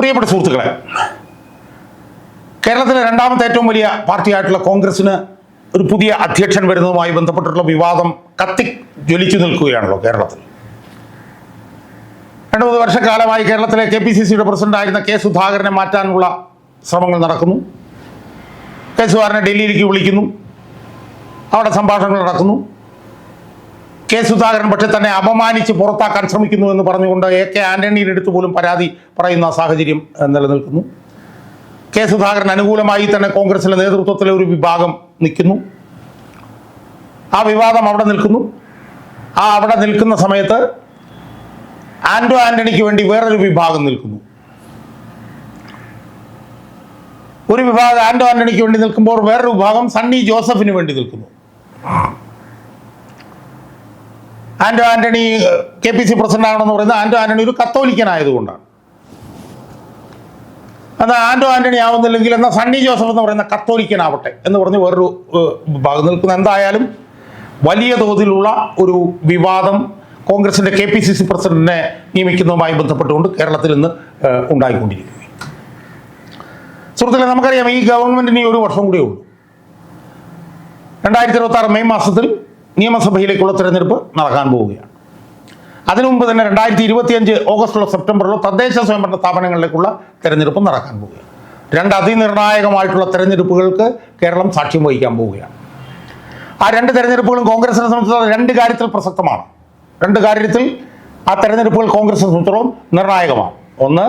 പ്രിയപ്പെട്ട സുഹൃത്തുക്കളെ കേരളത്തിലെ രണ്ടാമത്തെ ഏറ്റവും വലിയ പാർട്ടിയായിട്ടുള്ള കോൺഗ്രസിന് ഒരു പുതിയ അധ്യക്ഷൻ വരുന്നതുമായി ബന്ധപ്പെട്ടിട്ടുള്ള വിവാദം കത്തി ജ്വലിച്ചു നിൽക്കുകയാണല്ലോ കേരളത്തിൽ. രണ്ട് മൂന്ന് വർഷക്കാലമായി കേരളത്തിലെ കെ പി സി സിയുടെ പ്രസിഡന്റായിരുന്ന കെ സുധാകരനെ മാറ്റാനുള്ള ശ്രമങ്ങൾ നടക്കുന്നു. കെ സുധാകരനെ ഡൽഹിയിലേക്ക് വിളിക്കുന്നു. അവിടെ സംഭാഷണങ്ങൾ നടക്കുന്നു. കെ സുധാകരൻ പക്ഷെ തന്നെ അപമാനിച്ച് പുറത്താക്കാൻ ശ്രമിക്കുന്നു എന്ന് പറഞ്ഞുകൊണ്ട് എ കെ ആന്റണിയുടെ അടുത്ത് പോലും പരാതി പറയുന്ന സാഹചര്യം നിലനിൽക്കുന്നു. കെ സുധാകരൻ അനുകൂലമായി തന്നെ കോൺഗ്രസിലെ നേതൃത്വത്തിലെ ഒരു വിഭാഗം നിൽക്കുന്നു. ആ വിവാദം അവിടെ നിൽക്കുന്നു. ആ അവിടെ നിൽക്കുന്ന സമയത്ത് ആന്റോ ആന്റണിക്ക് വേണ്ടി വേറൊരു വിഭാഗം നിൽക്കുന്നു. ഒരു വിഭാഗം ആന്റോ ആന്റണിക്ക് വേണ്ടി നിൽക്കുമ്പോൾ വേറൊരു വിഭാഗം സണ്ണി ജോസഫിന് വേണ്ടി നിൽക്കുന്നു. Anto Antony K P C president ആണെന്ന് പറയുന്നത് ആന്റോ ആന്റണി ഒരു കത്തോലിക്കനായതുകൊണ്ടാണ്. എന്നാൽ ആന്റോ ആന്റണി ആവുന്നില്ലെങ്കിൽ എന്നാൽ സണ്ണി ജോസഫ് എന്ന് പറയുന്ന കത്തോലിക്കനാവട്ടെ എന്ന് പറഞ്ഞ് വേറൊരു ഭാഗം നിൽക്കുന്ന. എന്തായാലും വലിയ തോതിലുള്ള ഒരു വിവാദം കോൺഗ്രസിന്റെ കെ പി സി സി പ്രസിഡന്റിനെ നിയമിക്കുന്നതുമായി ബന്ധപ്പെട്ടുകൊണ്ട് കേരളത്തിൽ ഇന്ന് ഉണ്ടായിക്കൊണ്ടിരിക്കുന്നു സുഹൃത്തുക്കളെ നമുക്കറിയാം ഈ ഗവൺമെന്റിന് ഈ ഒരു വർഷം കൂടിയേ ഉള്ളൂ. രണ്ടായിരത്തി ഇരുപത്തി മെയ് മാസത്തിൽ നിയമസഭയിലേക്കുള്ള തിരഞ്ഞെടുപ്പ് നടക്കാൻ പോവുകയാണ്. അതിനു മുമ്പ് തന്നെ രണ്ടായിരത്തി ഇരുപത്തിയഞ്ച് ഓഗസ്റ്റിലോ സെപ്റ്റംബറിലോ തദ്ദേശ സ്വയംഭരണ സ്ഥാപനങ്ങളിലേക്കുള്ള തിരഞ്ഞെടുപ്പ് നടക്കാൻ പോവുകയാണ്. രണ്ട് അതിനിർണായകമായിട്ടുള്ള തിരഞ്ഞെടുപ്പുകൾക്ക് കേരളം സാക്ഷ്യം വഹിക്കാൻ പോവുകയാണ്. ആ രണ്ട് തെരഞ്ഞെടുപ്പുകളും കോൺഗ്രസിനെ സംബന്ധിച്ചിടത്തോളം രണ്ട് കാര്യത്തിൽ പ്രസക്തമാണ്. രണ്ട് കാര്യത്തിൽ ആ തെരഞ്ഞെടുപ്പുകൾ കോൺഗ്രസിനെ സംബന്ധിച്ചിടത്തോളം നിർണായകമാണ്. ഒന്ന്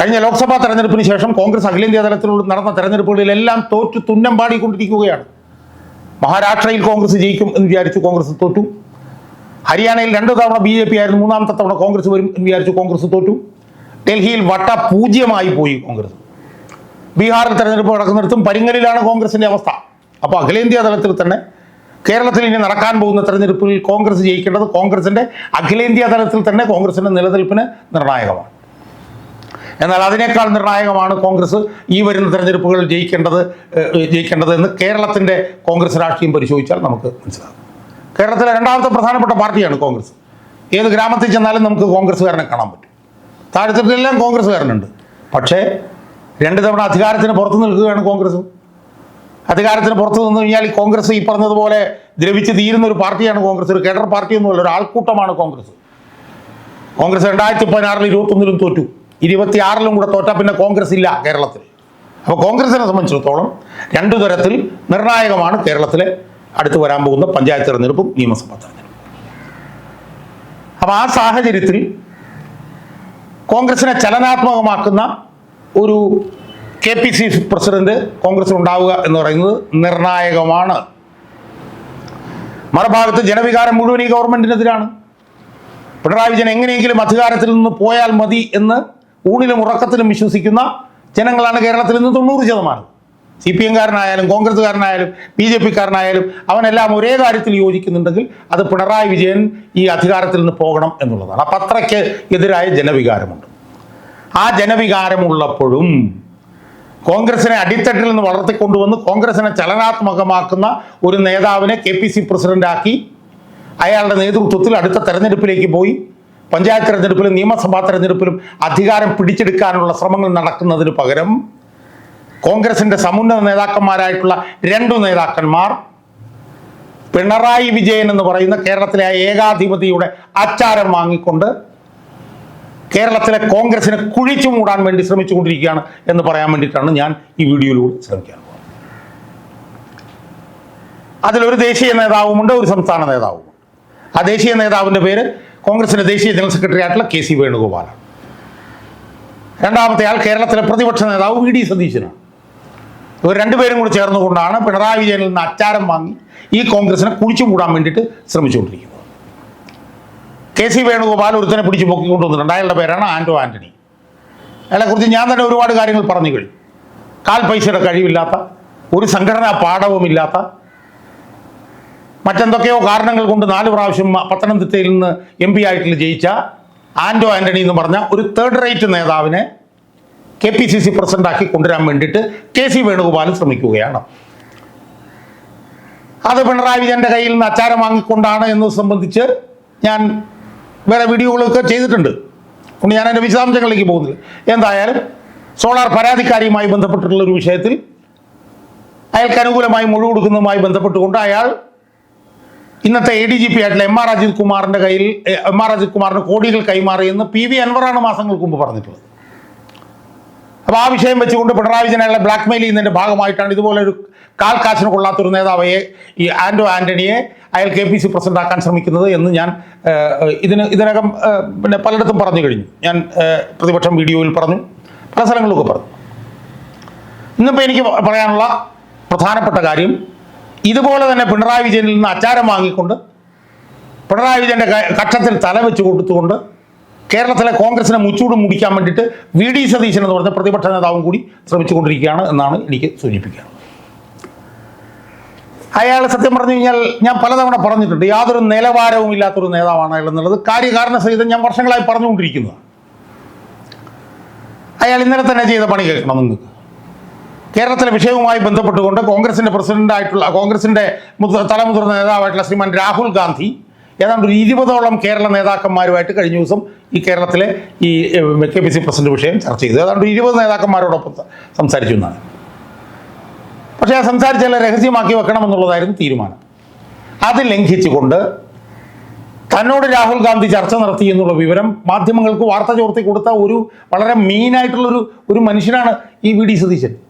കഴിഞ്ഞ ലോക്സഭാ തെരഞ്ഞെടുപ്പിന് ശേഷം കോൺഗ്രസ് അഖിലേന്ത്യാ തലത്തിലുള്ള നടന്ന തെരഞ്ഞെടുപ്പുകളിലെല്ലാം തോറ്റു തുന്നം പാടിക്കൊണ്ടിരിക്കുകയാണ്. മഹാരാഷ്ട്രയിൽ കോൺഗ്രസ് ജയിക്കും എന്ന് വിചാരിച്ചു കോൺഗ്രസ് തോറ്റു. ഹരിയാനയിൽ രണ്ടു തവണ ബി ജെ പി ആയിരുന്നു മൂന്നാമത്തെ തവണ കോൺഗ്രസ് വരും എന്ന് വിചാരിച്ചു കോൺഗ്രസ് തോറ്റു. ഡൽഹിയിൽ വട്ട പൂജ്യമായി പോയി കോൺഗ്രസ്. ബീഹാറിൽ തെരഞ്ഞെടുപ്പ് നടക്കുന്നിടത്തും പരിങ്ങലിലാണ് കോൺഗ്രസിന്റെ അവസ്ഥ. അപ്പോൾ അഖിലേന്ത്യാ തലത്തിൽ തന്നെ കേരളത്തിൽ ഇനി നടക്കാൻ പോകുന്ന തെരഞ്ഞെടുപ്പിൽ കോൺഗ്രസ് ജയിക്കേണ്ടത് കോൺഗ്രസിന്റെ അഖിലേന്ത്യാ തലത്തിൽ തന്നെ കോൺഗ്രസിന്റെ നിലനിൽപ്പിന് നിർണായകമാണ്. എന്നാൽ അതിനേക്കാൾ നിർണായകമാണ് കോൺഗ്രസ് ഈ വരുന്ന തെരഞ്ഞെടുപ്പുകൾ ജയിക്കേണ്ടത് ജയിക്കേണ്ടത് എന്ന് കേരളത്തിന്റെ കോൺഗ്രസ് രാഷ്ട്രീയം പരിശോധിച്ചാൽ നമുക്ക് മനസ്സിലാകും. കേരളത്തിലെ രണ്ടാമത്തെ പ്രധാനപ്പെട്ട പാർട്ടിയാണ് കോൺഗ്രസ്. ഏത് ഗ്രാമത്തിൽ ചെന്നാലും നമുക്ക് കോൺഗ്രസ്സുകാരനെ കാണാൻ പറ്റും. താഴെത്തട്ടിലെല്ലാം കോൺഗ്രസ്സുകാരനുണ്ട്. പക്ഷേ രണ്ട് തവണ അധികാരത്തിന് പുറത്ത് നിൽക്കുകയാണ് കോൺഗ്രസ് അധികാരത്തിന് പുറത്ത് നിന്ന് കഴിഞ്ഞാൽ കോൺഗ്രസ് ഈ പറഞ്ഞതുപോലെ ദ്രവിച്ച് തീരുന്ന ഒരു പാർട്ടിയാണ് കോൺഗ്രസ്. ഒരു കേഡർ പാർട്ടിയൊന്നുമല്ല ഒരു ആൾക്കൂട്ടമാണ് കോൺഗ്രസ്. കോൺഗ്രസ് രണ്ടായിരത്തി പതിനാറിൽ ഇരുപത്തൊന്നിലും തോറ്റു. ഇരുപത്തിയാറിലും കൂടെ തോറ്റാൽ പിന്നെ കോൺഗ്രസ് ഇല്ല കേരളത്തിൽ. അപ്പോൾ കോൺഗ്രസിനെ സംബന്ധിച്ചിടത്തോളം രണ്ടു തരത്തിൽ നിർണായകമാണ് കേരളത്തിലെ അടുത്ത് വരാൻ പോകുന്ന പഞ്ചായത്ത് തെരഞ്ഞെടുപ്പും നിയമസഭാ തെരഞ്ഞെടുപ്പും. അപ്പോൾ ആ സാഹചര്യത്തിൽ കോൺഗ്രസിനെ ചലനാത്മകമാക്കുന്ന ഒരു കെ പി സി പ്രസിഡന്റ് കോൺഗ്രസിൽ ഉണ്ടാവുക എന്ന് പറയുന്നത് നിർണായകമാണ്. മറുഭാഗത്ത് ജനവികാരം മുഴുവൻ ഈ ഗവൺമെന്റിനെതിരാണ്. പിണറായി വിജയൻ എങ്ങനെയെങ്കിലും അധികാരത്തിൽ നിന്ന് പോയാൽ മതി എന്ന് ഊണിലും ഉറക്കത്തിലും വിശ്വസിക്കുന്ന ജനങ്ങളാണ് കേരളത്തിൽ നിന്ന് തൊണ്ണൂറ് ശതമാനം. സി പി എംകാരനായാലും കോൺഗ്രസ്സുകാരനായാലും ബി ജെ പിക്കാരനായാലും അവനെല്ലാം ഒരേ കാര്യത്തിൽ യോജിക്കുന്നുണ്ടെങ്കിൽ അത് പിണറായി വിജയൻ ഈ അധികാരത്തിൽ നിന്ന് പോകണം എന്നുള്ളതാണ്. അപ്പം അത്രയ്ക്ക് എതിരായ ജനവികാരമുണ്ട്. ആ ജനവികാരമുള്ളപ്പോഴും കോൺഗ്രസിനെ അടിത്തട്ടിൽ നിന്ന് വളർത്തിക്കൊണ്ടുവന്ന് കോൺഗ്രസിനെ ചലനാത്മകമാക്കുന്ന ഒരു നേതാവിനെ കെ പി സി പ്രസിഡന്റാക്കി അയാളുടെ നേതൃത്വത്തിൽ അടുത്ത തെരഞ്ഞെടുപ്പിലേക്ക് പോയി പഞ്ചായത്ത് തെരഞ്ഞെടുപ്പിലും നിയമസഭാ തെരഞ്ഞെടുപ്പിലും അധികാരം പിടിച്ചെടുക്കാനുള്ള ശ്രമങ്ങൾ നടക്കുന്നതിന് പകരം കോൺഗ്രസിന്റെ സമുന്നത നേതാക്കന്മാരായിട്ടുള്ള രണ്ടു നേതാക്കന്മാർ പിണറായി വിജയൻ എന്ന് പറയുന്ന കേരളത്തിലെ ആ ഏകാധിപതിയുടെ അച്ചാരം വാങ്ങിക്കൊണ്ട് കേരളത്തിലെ കോൺഗ്രസിനെ കുഴിച്ചു മൂടാൻ വേണ്ടി ശ്രമിച്ചുകൊണ്ടിരിക്കുകയാണ് എന്ന് പറയാൻ വേണ്ടിയിട്ടാണ് ഞാൻ ഈ വീഡിയോയിലൂടെ ശ്രമിക്കാൻ പോകുന്നത്. അതിലൊരു ദേശീയ നേതാവുമുണ്ട് ഒരു സംസ്ഥാന നേതാവുമുണ്ട്. ആ ദേശീയ നേതാവിന്റെ പേര് കോൺഗ്രസിന്റെ ദേശീയ ജനറൽ സെക്രട്ടറി ആയിട്ടുള്ള കെ സി വേണുഗോപാലാണ്. രണ്ടാമത്തെ ആൾ കേരളത്തിലെ പ്രതിപക്ഷ നേതാവ് വി ഡി സതീശനാണ്. ഇവർ രണ്ടുപേരും കൂടി ചേർന്നുകൊണ്ടാണ് പിണറായി വിജയനിൽ നിന്ന് അച്ചാരം വാങ്ങി ഈ കോൺഗ്രസിനെ കുഴിച്ചു മൂടാൻ വേണ്ടിയിട്ട് ശ്രമിച്ചുകൊണ്ടിരിക്കുന്നത്. കെ സി വേണുഗോപാൽ ഒരുത്തനെ പിടിച്ചു പൊക്കിക്കൊണ്ടുവന്നിട്ടുണ്ട് അയാളുടെ പേരാണ് ആന്റോ ആന്റണി. അയാളെക്കുറിച്ച് ഞാൻ തന്നെ ഒരുപാട് കാര്യങ്ങൾ പറഞ്ഞു കഴിഞ്ഞു കാൽ പൈസയുടെ കഴിവില്ലാത്ത ഒരു സംഘടനാ പാഠവുമില്ലാത്ത മറ്റെന്തൊക്കെയോ കാരണങ്ങൾ കൊണ്ട് നാല് പ്രാവശ്യം പത്തനംതിട്ടയിൽ നിന്ന് എം പി ആയിട്ട് ജയിച്ച ആന്റോ ആന്റണി എന്ന് പറഞ്ഞ ഒരു തേർഡ് റേറ്റ് നേതാവിനെ കെ പി സി സി പ്രസിഡന്റാക്കി കൊണ്ടുവരാൻ വേണ്ടിയിട്ട് കെ സി വേണുഗോപാൽ ശ്രമിക്കുകയാണ്. അത് പിണറായി വിജയന്റെ കയ്യിൽ നിന്ന് അച്ചാരം വാങ്ങിക്കൊണ്ടാണ് എന്ന് സംബന്ധിച്ച് ഞാൻ വേറെ വീഡിയോകളൊക്കെ ചെയ്തിട്ടുണ്ട്. അതുകൊണ്ട് ഞാൻ എന്റെ വിശദാംശങ്ങളിലേക്ക് പോകുന്നില്ല. എന്തായാലും സോളാർ പരാതിക്കാരിയുമായി ബന്ധപ്പെട്ടിട്ടുള്ള ഒരു വിഷയത്തിൽ അയാൾക്ക് അനുകൂലമായി മൊഴി ബന്ധപ്പെട്ടുകൊണ്ട് അയാൾ ഇന്നത്തെ എ ഡി ജി പി ആയിട്ടുള്ള എം ആർ അജിത് കുമാറിന്റെ കയ്യിൽ എം ആർ അജിത് കുമാറിന് കോടികൾ കൈമാറിയെന്ന് പി വി അൻവറാണ് മാസങ്ങൾക്ക് മുമ്പ് പറഞ്ഞിട്ടുള്ളത്. അപ്പോൾ ആ വിഷയം വെച്ചുകൊണ്ട് പിണറായി വിജയൻ അയാളെ ബ്ലാക്ക് മെയിൽ ചെയ്യുന്നതിന്റെ ഭാഗമായിട്ടാണ് ഇതുപോലെ ഒരു കാൽ കാശിന് കൊള്ളാത്തൊരു നേതാവയെ ഈ ആൻഡോ ആന്റണിയെ അയാൾ കെ പി സി പ്രസിഡന്റ് ആക്കാൻ ശ്രമിക്കുന്നത് എന്ന് ഞാൻ ഇതിന് ഇതിനകം പിന്നെ പലയിടത്തും പറഞ്ഞു കഴിഞ്ഞു. ഞാൻ പ്രതിപക്ഷം വീഡിയോയിൽ പറഞ്ഞു. പല സ്ഥലങ്ങളിലൊക്കെ പറഞ്ഞു. ഇന്നിപ്പോൾ എനിക്ക് പറയാനുള്ള പ്രധാനപ്പെട്ട കാര്യം ഇതുപോലെ തന്നെ പിണറായി വിജയനിൽ നിന്ന് അച്ചാരം വാങ്ങിക്കൊണ്ട് പിണറായി വിജയന്റെ ക- കക്ഷത്തിൽ തല വെച്ച് കൊടുത്തുകൊണ്ട് കേരളത്തിലെ കോൺഗ്രസിനെ മുച്ചൂട് മുടിക്കാൻ വേണ്ടിയിട്ട് വി ഡി സതീശൻ എന്ന് പറഞ്ഞ പ്രതിപക്ഷ നേതാവും കൂടി ശ്രമിച്ചുകൊണ്ടിരിക്കുകയാണ് എന്നാണ് എനിക്ക് സൂചിപ്പിക്കുക. അയാൾ സത്യം പറഞ്ഞു കഴിഞ്ഞാൽ ഞാൻ പലതവണ പറഞ്ഞിട്ടുണ്ട് യാതൊരു നിലവാരവും ഇല്ലാത്തൊരു നേതാവാണ് അയാൾ എന്നുള്ളത്. കാര്യകാരണ സഹിതം ഞാൻ വർഷങ്ങളായി പറഞ്ഞുകൊണ്ടിരിക്കുന്നതാണ് അയാൾ ഇന്നലെ തന്നെ ചെയ്ത പണി കേൾക്കണം നിങ്ങൾക്ക്. കേരളത്തിലെ വിഷയവുമായി ബന്ധപ്പെട്ടുകൊണ്ട് കോൺഗ്രസിന്റെ പ്രസിഡന്റായിട്ടുള്ള കോൺഗ്രസിന്റെ മുത- തലമുതിർന്ന നേതാവായിട്ടുള്ള ശ്രീമാൻ രാഹുൽ ഗാന്ധി ഏതാണ്ട് ഒരു ഇരുപതോളം കേരള നേതാക്കന്മാരുമായിട്ട് കഴിഞ്ഞ ദിവസം ഈ കേരളത്തിലെ ഈ കെ പി സി പ്രസിഡന്റ് വിഷയം ചർച്ച ചെയ്തു. ഏതാണ്ട് ഇരുപത് നേതാക്കന്മാരോടൊപ്പം സംസാരിച്ചു എന്നാണ്. പക്ഷേ ആ സംസാരിച്ചല്ല രഹസ്യമാക്കി വെക്കണമെന്നുള്ളതായിരുന്നു തീരുമാനം. അത് ലംഘിച്ചുകൊണ്ട് തന്നോട് രാഹുൽ ഗാന്ധി ചർച്ച നടത്തി എന്നുള്ള വിവരം മാധ്യമങ്ങൾക്ക് വാർത്ത ചോർത്തി കൊടുത്ത ഒരു വളരെ മീനായിട്ടുള്ളൊരു ഒരു മനുഷ്യനാണ് ഈ വി ഡി സതീശൻ.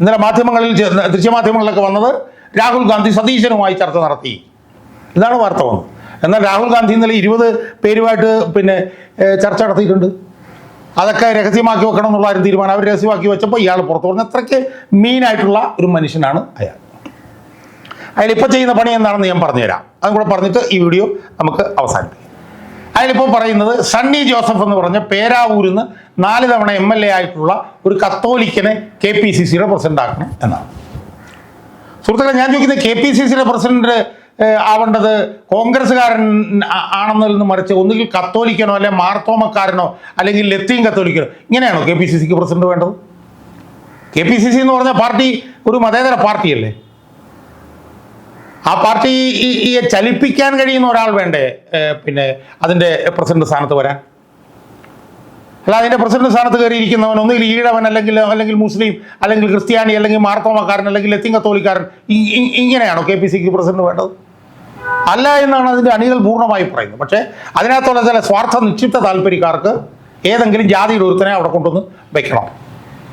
ഇന്നലെ മാധ്യമങ്ങളിൽ ദൃശ്യമാധ്യമങ്ങളിലൊക്കെ വന്നത് രാഹുൽ ഗാന്ധി സതീശനുമായി ചർച്ച നടത്തി. ഇതാണ് വാർത്ത വന്നത്. എന്നാൽ രാഹുൽ ഗാന്ധി ഇന്നലെ ഇരുപത് പേരുമായിട്ട് പിന്നെ ചർച്ച നടത്തിയിട്ടുണ്ട്. അതൊക്കെ രഹസ്യമാക്കി വെക്കണം എന്നുള്ള ആരും തീരുമാനം അവർ രഹസ്യമാക്കി വെച്ചപ്പോൾ ഇയാൾ പുറത്തു പറഞ്ഞ അത്രയ്ക്ക് മീനായിട്ടുള്ള ഒരു മനുഷ്യനാണ് അയാൾ. അയാളിപ്പോൾ ചെയ്യുന്ന പണി എന്താണെന്ന് ഞാൻ പറഞ്ഞുതരാം. അതും കൂടെ പറഞ്ഞിട്ട് ഈ വീഡിയോ നമുക്ക് അവസാനിപ്പിക്കാം. അയാളിപ്പോൾ പറയുന്നത് സണ്ണി ജോസഫ് എന്ന് പറഞ്ഞ പേരാവൂരിൽ നിന്ന് നാല് തവണ എം എൽ എ ആയിട്ടുള്ള ഒരു കത്തോലിക്കനെ കെ പി സി സിയുടെ പ്രസിഡന്റ് ആക്കണം എന്നാണ്. സുഹൃത്തുക്കളെ ഞാൻ ചോദിക്കുന്നത് കെ പി സി സിയുടെ പ്രസിഡന്റ് ആവേണ്ടത് കോൺഗ്രസ്സുകാരൻ ആണെന്നതിൽ നിന്ന് മറിച്ച് ഒന്നുകിൽ കത്തോലിക്കനോ അല്ലെ മാർത്തോമക്കാരനോ അല്ലെങ്കിൽ ലത്തീൻ കത്തോലിക്കനോ ഇങ്ങനെയാണോ കെ പി സി സിക്ക് പ്രസിഡന്റ് വേണ്ടത്? കെ പി സി സി എന്ന് പറഞ്ഞ പാർട്ടി ഒരു മതേതര പാർട്ടിയല്ലേ? ആ പാർട്ടി ഈ- ചലിപ്പിക്കാൻ കഴിയുന്ന ഒരാൾ വേണ്ടേ? പിന്നെ അതിന്റെ പ്രസിഡന്റ് സ്ഥാനത്ത് വരാൻ? അല്ല അതിന്റെ പ്രസിഡന്റ് സ്ഥാനത്ത് കയറിയിരിക്കുന്നവൻ ഒന്നുകിൽ ഈഴവൻ അല്ലെങ്കിൽ അല്ലെങ്കിൽ മുസ്ലിം അല്ലെങ്കിൽ ക്രിസ്ത്യാനി അല്ലെങ്കിൽ മാർത്തോമക്കാരൻ അല്ലെങ്കിൽ ലത്തിൻ കത്തോലിക്കാരൻ ഇ- ഇ- ഇങ്ങനെയാണോ കെ പി സിക്ക് പ്രസിഡന്റ് വേണ്ടത്? അല്ല എന്നാണ് അതിന്റെ അണികൾ പൂർണമായി പറയുന്നത്. പക്ഷേ അതിനകത്തുള്ള ചില സ്വാർത്ഥ നിക്ഷിപ്ത താല്പര്യക്കാർക്ക് ഏതെങ്കിലും ജാതിയുടെ ഒരുത്തനെ അവിടെ കൊണ്ടുവന്ന് വെക്കണം.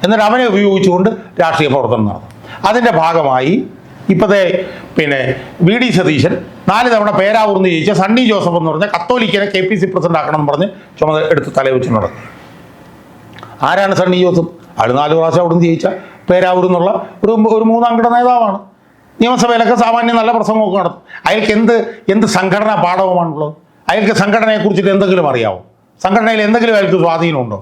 എന്നിട്ട് അവനെ ഉപയോഗിച്ചുകൊണ്ട് രാഷ്ട്രീയ പ്രവർത്തനം നടത്തും. അതിന്റെ ഭാഗമായി ഇപ്പോഴത്തെ പിന്നെ വി ഡി സതീശൻ നാല് തവണ പേരാവൂർന്ന് ജയിച്ച സണ്ണി ജോസഫ് എന്ന് പറഞ്ഞ കത്തോലിക്കനെ കെ പി സി പ്രസിഡന്റ് ആക്കണം എന്ന് പറഞ്ഞ് ചുമതല എടുത്ത് തലവെച്ച് നടക്കും ആരാണ് സണ്ണി ജോസഫ്? അത് നാല് പ്രാവശ്യം അവിടുന്ന് ജയിച്ച പേരാവൂർന്നുള്ള ഒരു ഒരു മൂന്നാം കിട നേതാവാണ്. നിയമസഭയിലൊക്കെ സാമാന്യം നല്ല പ്രസംഗമൊക്കെ നടത്തും. അയാൾക്ക് എന്ത് എന്ത് സംഘടനാ പാഠവുമാണുള്ളത്? അയാൾക്ക് സംഘടനയെക്കുറിച്ചിട്ട് എന്തെങ്കിലും അറിയാവോ? സംഘടനയിൽ എന്തെങ്കിലും അയാൾക്ക് സ്വാധീനമുണ്ടോ?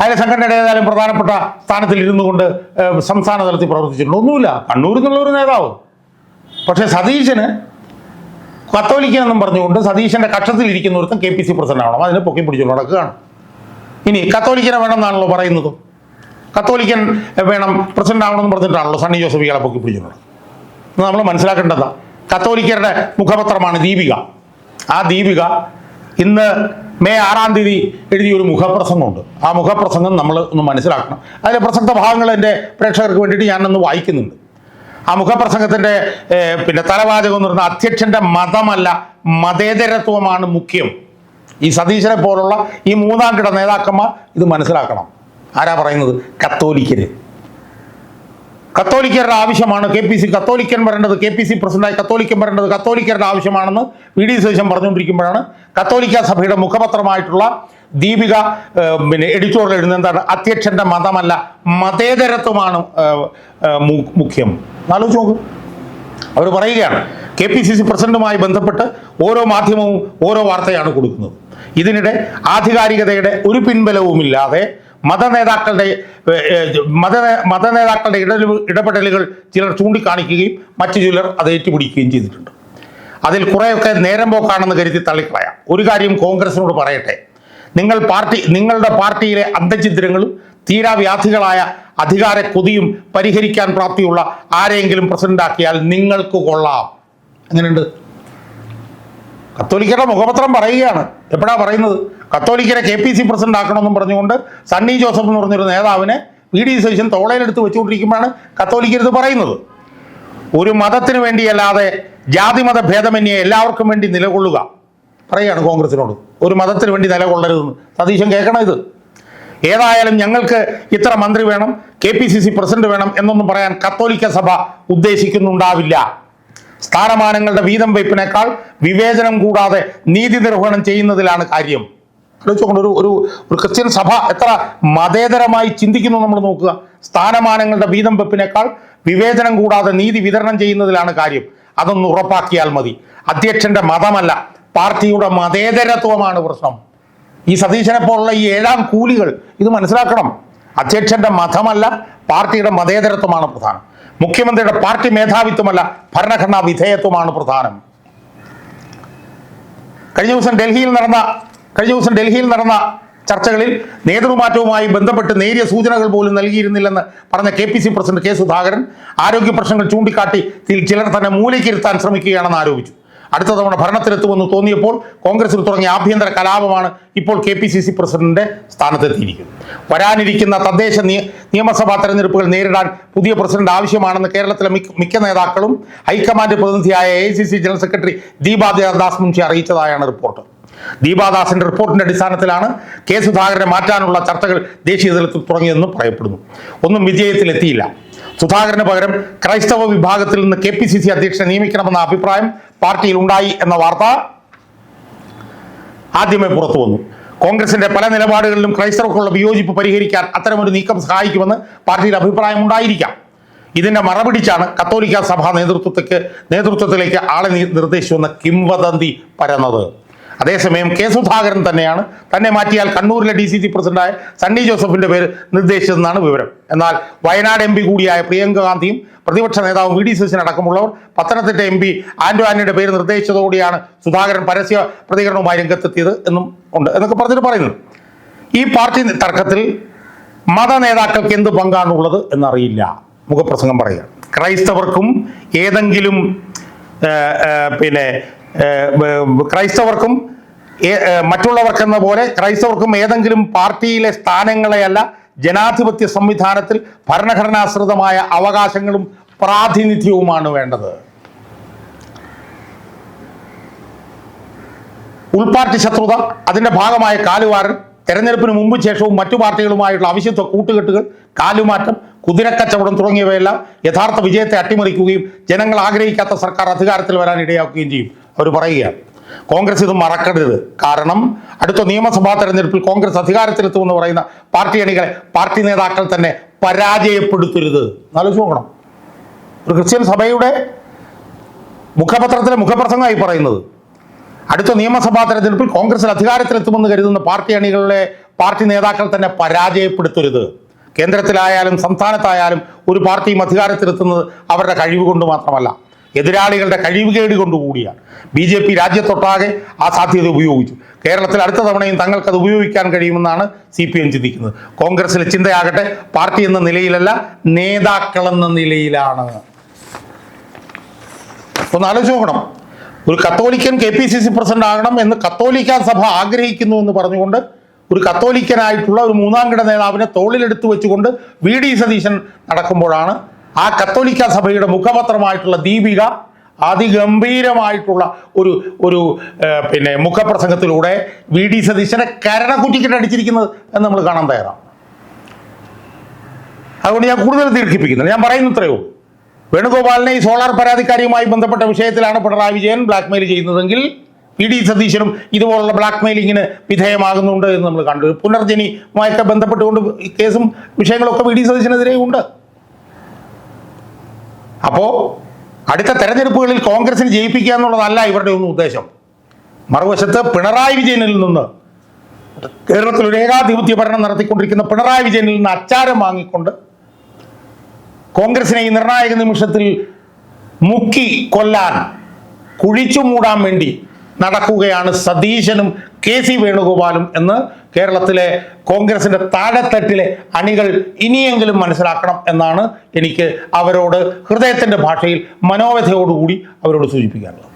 അയാൾ സംഘടനയുടെ ഏതായാലും പ്രധാനപ്പെട്ട സ്ഥാനത്തിൽ ഇരുന്നു കൊണ്ട് സംസ്ഥാന തലത്തിൽ പ്രവർത്തിച്ചിട്ടുണ്ട്. ഒന്നുമില്ല. കണ്ണൂരിൽ നിന്നുള്ള ഒരു നേതാവ്. പക്ഷേ സതീശന് കത്തോലിക്കനെന്നും പറഞ്ഞുകൊണ്ട് സതീശന്റെ കക്ഷത്തിൽ ഇരിക്കുന്ന ഒരുത്തം കെ പി സി പ്രസിഡന്റ് ആവണം അതിനെ പൊക്കി പിടിച്ചുകൊണ്ട് നടക്കുകയാണ്. ഇനി കത്തോലിക്കനെ വേണം എന്നാണല്ലോ പറയുന്നത്. കത്തോലിക്കൻ വേണം പ്രസിഡന്റ് ആവണമെന്ന് പറഞ്ഞിട്ടാണല്ലോ സണ്ണി ജോസഫ് ഇയാളെ പൊക്കി പിടിച്ചിട്ടുള്ളത്. നമ്മൾ മനസ്സിലാക്കേണ്ടതാണ് കത്തോലിക്കരുടെ മുഖപത്രമാണ് ദീപിക. ആ ദീപിക ഇന്ന് മെയ് ആറാം തീയതി എഴുതിയ ഒരു മുഖപ്രസംഗമുണ്ട്. ആ മുഖപ്രസംഗം നമ്മൾ ഒന്ന് മനസ്സിലാക്കണം. അതിലെ പ്രസക്ത ഭാഗങ്ങൾ എന്റെ പ്രേക്ഷകർക്ക് വേണ്ടിയിട്ട് ഞാനൊന്ന് വായിക്കുന്നുണ്ട്. ആ മുഖപ്രസംഗത്തിന്റെ പിന്നെ തലവാചകം എന്ന് പറയുന്നത് അധ്യക്ഷന്റെ മതമല്ല മതേതരത്വമാണ് മുഖ്യം. ഈ സതീശനെ പോലുള്ള ഈ മൂന്നാം കിട നേതാക്കന്മാർ ഇത് മനസ്സിലാക്കണം. ആരാ പറയുന്നത്? കത്തോലിക്കര്. കത്തോലിക്കരുടെ ആവശ്യമാണ്. കെ പി സി കത്തോലിക്കൻ വരേണ്ടത് കെ പി സി പ്രസിഡന്റായി കത്തോലിക്കൻ വരേണ്ടത് കത്തോലിക്കരുടെ ആവശ്യമാണെന്ന് വി ഡി സതീശൻ പറഞ്ഞുകൊണ്ടിരിക്കുമ്പോഴാണ്. കത്തോലിക്ക സഭയുടെ മുഖപത്രമായിട്ടുള്ള ദീപിക പിന്നെ എഡിറ്റോറിയൽ എഴുതുന്നത് എന്താണ് അധ്യക്ഷന്റെ മതമല്ല മതേതരത്വമാണ് മുഖ്യം. ആലോചിച്ച് നോക്കും. അവർ പറയുകയാണ് കെ പി സി സി പ്രസിഡന്റുമായി ബന്ധപ്പെട്ട് ഓരോ മാധ്യമവും ഓരോ വാർത്തയാണ് കൊടുക്കുന്നത്. ഇതിനിടെ ആധികാരികതയുടെ ഒരു പിൻബലവുമില്ലാതെ മതനേതാക്കളുടെ നേതാക്കളുടെ മത മത നേതാക്കളുടെ ഇട ഇടപെടലുകൾ ചിലർ ചൂണ്ടിക്കാണിക്കുകയും മറ്റു ചിലർ അത് ഏറ്റുപിടിക്കുകയും ചെയ്തിട്ടുണ്ട്. അതിൽ കുറേയൊക്കെ നേരം പോക്കാണെന്ന് കരുതി തള്ളിക്കളയാം. ഒരു കാര്യം കോൺഗ്രസിനോട് പറയട്ടെ. നിങ്ങൾ പാർട്ടി നിങ്ങളുടെ പാർട്ടിയിലെ അന്തഛിദ്രങ്ങളും തീരാവ്യാധികളായ അധികാര കൊതിയും പരിഹരിക്കാൻ പ്രാപ്തിയുള്ള ആരെങ്കിലും പ്രസിഡന്റാക്കിയാൽ നിങ്ങൾക്ക് കൊള്ളാം. അങ്ങനെയുണ്ട് കത്തോലിക്കരുടെ മുഖപത്രം പറയുകയാണ്. എപ്പോഴാ പറയുന്നത്? കത്തോലിക്കരെ കെ പി സി പ്രസിഡന്റ് ആക്കണമെന്നും പറഞ്ഞുകൊണ്ട് സണ്ണി ജോസഫ് എന്ന് പറഞ്ഞൊരു നേതാവിനെ വി ഡി സതീശൻ തോളയിലെടുത്ത് വെച്ചുകൊണ്ടിരിക്കുമ്പോഴാണ് കത്തോലിക്കരുത് പറയുന്നത്. ഒരു മതത്തിന് വേണ്ടിയല്ലാതെ ജാതിമത ഭേദമന്യേ എല്ലാവർക്കും വേണ്ടി നിലകൊള്ളുക. പറയുകയാണ് കോൺഗ്രസിനോട്. ഒരു മതത്തിന് വേണ്ടി നിലകൊള്ളരുതെന്ന്. സതീശൻ കേൾക്കണം ഇത്? ഏതായാലും ഞങ്ങൾക്ക് ഇത്ര മന്ത്രി വേണം K P C C president വേണം എന്നൊന്നും പറയാൻ കത്തോലിക്ക സഭ ഉദ്ദേശിക്കുന്നുണ്ടാവില്ല. സ്ഥാനമാനങ്ങളുടെ വീതം വയ്പ്പിനേക്കാൾ വിവേചനം കൂടാതെ നീതി നിർവഹണം ചെയ്യുന്നതിലാണ് കാര്യം. ആലോചിച്ചോണ്ട് ഒരു ഒരു ഒരു ക്രിസ്ത്യൻ സഭ എത്ര മതേതരമായി ചിന്തിക്കുന്നു നമ്മൾ നോക്കുക. സ്ഥാനമാനങ്ങളുടെ വീതം വെപ്പിനേക്കാൾ വിവേചനം കൂടാതെ നീതി വിതരണം ചെയ്യുന്നതിലാണ് കാര്യം. അതൊന്ന് ഉറപ്പാക്കിയാൽ മതി. അധ്യക്ഷന്റെ മതമല്ല പാർട്ടിയുടെ മതേതരത്വമാണ് പ്രശ്നം. ഈ സതീശനെ പോലുള്ള ഈ ഏഴാം കൂലികൾ ഇത് മനസ്സിലാക്കണം. അധ്യക്ഷന്റെ മതമല്ല പാർട്ടിയുടെ മതേതരത്വമാണ് പ്രധാനം. മുഖ്യമന്ത്രിയുടെ പാർട്ടി മേധാവിത്വമല്ല ഭരണഘടനാ വിധേയത്വമാണ് പ്രധാനം. കഴിഞ്ഞ ദിവസം ഡൽഹിയിൽ നടന്ന കഴിഞ്ഞ ദിവസം ഡൽഹിയിൽ നടന്ന ചർച്ചകളിൽ നേതൃമാറ്റവുമായി ബന്ധപ്പെട്ട് നേരിയ സൂചനകൾ പോലും നൽകിയിരുന്നില്ലെന്ന് പറഞ്ഞ K P C president K Sudhakaran ആരോഗ്യ പ്രശ്നങ്ങൾ ചൂണ്ടിക്കാട്ടി ചിലർ തന്നെ മൂലയ്ക്കിരുത്താൻ ശ്രമിക്കുകയാണെന്ന് ആരോപിച്ചു. അടുത്ത തവണ ഭരണത്തിലെത്തുമെന്ന് തോന്നിയപ്പോൾ കോൺഗ്രസിൽ തുടങ്ങിയ ആഭ്യന്തര കലാപമാണ് ഇപ്പോൾ കെ പി സി സി പ്രസിഡന്റിന്റെ സ്ഥാനത്തെത്തിയിരിക്കുന്നത്. വരാനിരിക്കുന്ന തദ്ദേശ നിയ നിയമസഭാ തെരഞ്ഞെടുപ്പുകൾ നേരിടാൻ പുതിയ പ്രസിഡന്റ് ആവശ്യമാണെന്ന് കേരളത്തിലെ മിക്ക നേതാക്കളും high command പ്രതിനിധിയായ A general secretary Deepadevadas Munshi അറിയിച്ചതായാണ് report. ദീപാദാസിന്റെ റിപ്പോർട്ടിന്റെ അടിസ്ഥാനത്തിലാണ് കെ സുധാകരനെ മാറ്റാനുള്ള ചർച്ചകൾ ദേശീയ തലത്തിൽ തുടങ്ങിയതെന്നും പറയപ്പെടുന്നു. ഒന്നും വിജയത്തിലെത്തിയില്ല സുധാകരന് പകരം ക്രൈസ്തവ വിഭാഗത്തിൽ നിന്ന് കെ പി സി സി അധ്യക്ഷനെ നിയമിക്കണമെന്ന അഭിപ്രായം പാർട്ടിയിൽ ഉണ്ടായി എന്ന വാർത്ത ആദ്യമേ പുറത്തു വന്നു. കോൺഗ്രസിന്റെ പല നിലപാടുകളിലും ക്രൈസ്തവർക്കുള്ള വിയോജിപ്പ് പരിഹരിക്കാൻ അത്തരമൊരു നീക്കം സഹായിക്കുമെന്ന് പാർട്ടിയിൽ അഭിപ്രായം ഉണ്ടായിരിക്കാം. ഇതിന്റെ മറപിടിച്ചാണ് കത്തോലിക്ക സഭാ നേതൃത്വത്തിലേക്ക് നേതൃത്വത്തിലേക്ക് ആളെ നിർദ്ദേശിച്ചുവെന്ന കിംവദന്തി പരന്നത്. അതേസമയം കെ സുധാകരൻ തന്നെയാണ്. തന്നെ മാറ്റിയാൽ കണ്ണൂരിലെ ഡി സി സി പ്രസിഡന്റായ സണ്ണി ജോസഫിന്റെ പേര് നിർദ്ദേശിച്ചതെന്നാണ് വിവരം. എന്നാൽ വയനാട് എം പി കൂടിയായ പ്രിയങ്ക ഗാന്ധിയും പ്രതിപക്ഷ നേതാവ് വി ഡി സതീശൻ അടക്കമുള്ളവർ പത്തനംതിട്ട എം പി ആന്റോ ആന്റണിയുടെ പേര് നിർദ്ദേശിച്ചതോടെയാണ് സുധാകരൻ പരസ്യ പ്രതികരണവുമായി രംഗത്തെത്തിയത് എന്നും ഉണ്ട് എന്നൊക്കെ പറഞ്ഞിട്ട് പറയുന്നു. ഈ പാർട്ടി തർക്കത്തിൽ മത നേതാക്കൾക്ക് എന്ത് പങ്കാണുള്ളത് എന്നറിയില്ല. മുഖപ്രസംഗം പറയുക. ക്രൈസ്തവർക്കും ഏതെങ്കിലും പിന്നെ ക്രൈസ്തവർക്കും മറ്റുള്ളവർക്കെന്ന പോലെ ക്രൈസ്തവർക്കും ഏതെങ്കിലും പാർട്ടിയിലെ സ്ഥാനങ്ങളെയല്ല ജനാധിപത്യ സംവിധാനത്തിൽ ഭരണഘടനാശ്രിതമായ അവകാശങ്ങളും പ്രാതിനിധ്യവുമാണ് വേണ്ടത്. ഉൾപാർട്ടി ശത്രുത അതിന്റെ ഭാഗമായ കാലുവാരൻ തെരഞ്ഞെടുപ്പിന് മുമ്പ് ശേഷവും മറ്റു പാർട്ടികളുമായുള്ള അവിശുദ്ധ കൂട്ടുകെട്ടുകൾ കാലുമാറ്റം കുതിരക്കച്ചവടം തുടങ്ങിയവയെല്ലാം യഥാർത്ഥ വിജയത്തെ അട്ടിമറിക്കുകയും ജനങ്ങൾ ആഗ്രഹിക്കാത്ത സർക്കാർ അധികാരത്തിൽ വരാൻ ഇടയാക്കുകയും ചെയ്യും. അവർ പറയുകയാണ്. കോൺഗ്രസ് ഇത് മറക്കരുത്. കാരണം അടുത്ത നിയമസഭാ തെരഞ്ഞെടുപ്പിൽ കോൺഗ്രസ് അധികാരത്തിലെത്തുമെന്ന് പറയുന്ന പാർട്ടി അണികളെ പാർട്ടി നേതാക്കൾ തന്നെ പരാജയപ്പെടുത്തരുത്. എന്നാലോചിച്ച് നോക്കണം. ഒരു ക്രിസ്ത്യൻ സഭയുടെ മുഖപത്രത്തിലെ മുഖപ്രസംഗമായി പറയുന്നത് അടുത്ത നിയമസഭാ തെരഞ്ഞെടുപ്പിൽ കോൺഗ്രസിൽ അധികാരത്തിലെത്തുമെന്ന് കരുതുന്ന പാർട്ടി അണികളിലെ പാർട്ടി നേതാക്കൾ തന്നെ പരാജയപ്പെടുത്തരുത്. കേന്ദ്രത്തിലായാലും സംസ്ഥാനത്തായാലും ഒരു പാർട്ടിയും അധികാരത്തിലെത്തുന്നത് അവരുടെ കഴിവ് കൊണ്ട് മാത്രമല്ല. എതിരാളികളുടെ കഴിവുകേട് കൊണ്ടുകൂടിയാണ്. ബി ജെ പി രാജ്യത്തൊട്ടാകെ ആ സാധ്യത ഉപയോഗിച്ചു. കേരളത്തിൽ അടുത്ത തവണയും തങ്ങൾക്കത് ഉപയോഗിക്കാൻ കഴിയുമെന്നാണ് സി പി എം ചിന്തിക്കുന്നത്. കോൺഗ്രസിലെ ചിന്തയാകട്ടെ പാർട്ടി എന്ന നിലയിലല്ല നേതാക്കൾ എന്ന നിലയിലാണ്. ഒന്ന് ആലോചിച്ച് നോക്കണം. ഒരു കത്തോലിക്കൻ K P C C president ആകണം എന്ന് കത്തോലിക്ക സഭ ആഗ്രഹിക്കുന്നു എന്ന് പറഞ്ഞുകൊണ്ട് ഒരു കത്തോലിക്കനായിട്ടുള്ള ഒരു മൂന്നാം കിട നേതാവിനെ തോളിലെടുത്ത് വെച്ചുകൊണ്ട് വി ഡി സതീശൻ നടക്കുമ്പോഴാണ് ആ കത്തോലിക്ക സഭയുടെ മുഖപത്രമായിട്ടുള്ള ദീപിക അതിഗംഭീരമായിട്ടുള്ള ഒരു ഒരു പിന്നെ മുഖപ്രസംഗത്തിലൂടെ വി ഡി സതീശനെ കരണക്കുറ്റിക്കിട്ട് അടിച്ചിരിക്കുന്നത് എന്ന് നമ്മൾ കാണാൻ തയ്യാറാണ്. അതുകൊണ്ട് ഞാൻ കൂടുതൽ ദീർഘിപ്പിക്കുന്നില്ല. ഞാൻ പറയുന്നു ഇത്രയേ വേണുഗോപാലിനെ ഈ സോളാർ പരാതിക്കാരിയുമായി ബന്ധപ്പെട്ട വിഷയത്തിലാണ് പിണറായി വിജയൻ ബ്ലാക്ക്മെയിൽ ചെയ്യുന്നതെങ്കിൽ വി ഡി സതീശനും ഇതുപോലുള്ള ബ്ലാക്ക്മെയിലിങ്ങിന് വിധേയമാകുന്നുണ്ട് എന്ന് നമ്മൾ കണ്ടു. പുനർജനിയുമായൊക്കെ ബന്ധപ്പെട്ടുകൊണ്ട് കേസും വിഷയങ്ങളൊക്കെ വി ഡി സതീശനെതിരെ ഉണ്ട് അപ്പോ അടുത്ത തെരഞ്ഞെടുപ്പുകളിൽ കോൺഗ്രസിന് ജയിപ്പിക്കുക എന്നുള്ളതല്ല ഇവരുടെ ഒന്നും ഉദ്ദേശം. മറുവശത്ത് പിണറായി വിജയനിൽ നിന്ന് കേരളത്തിൽ ഒരു ഏകാധിപത്യ ഭരണം നടത്തിക്കൊണ്ടിരിക്കുന്ന പിണറായി വിജയനിൽ നിന്ന് അച്ചാരം വാങ്ങിക്കൊണ്ട് കോൺഗ്രസിനെ ഈ നിർണായക നിമിഷത്തിൽ മുക്കി കൊല്ലാൻ കുഴിച്ചു മൂടാൻ വേണ്ടി നടക്കുകയാണ് സതീശനും കെ സി വേണുഗോപാലും എന്ന് കേരളത്തിലെ കോൺഗ്രസിന്റെ താഴെത്തട്ടിലെ അണികൾ ഇനിയെങ്കിലും മനസ്സിലാക്കണം എന്നാണ് എനിക്ക് അവരോട് ഹൃദയത്തിന്റെ ഭാഷയിൽ മനോവ്യഥയോടുകൂടി അവരോട് സൂചിപ്പിക്കാനുള്ളത്.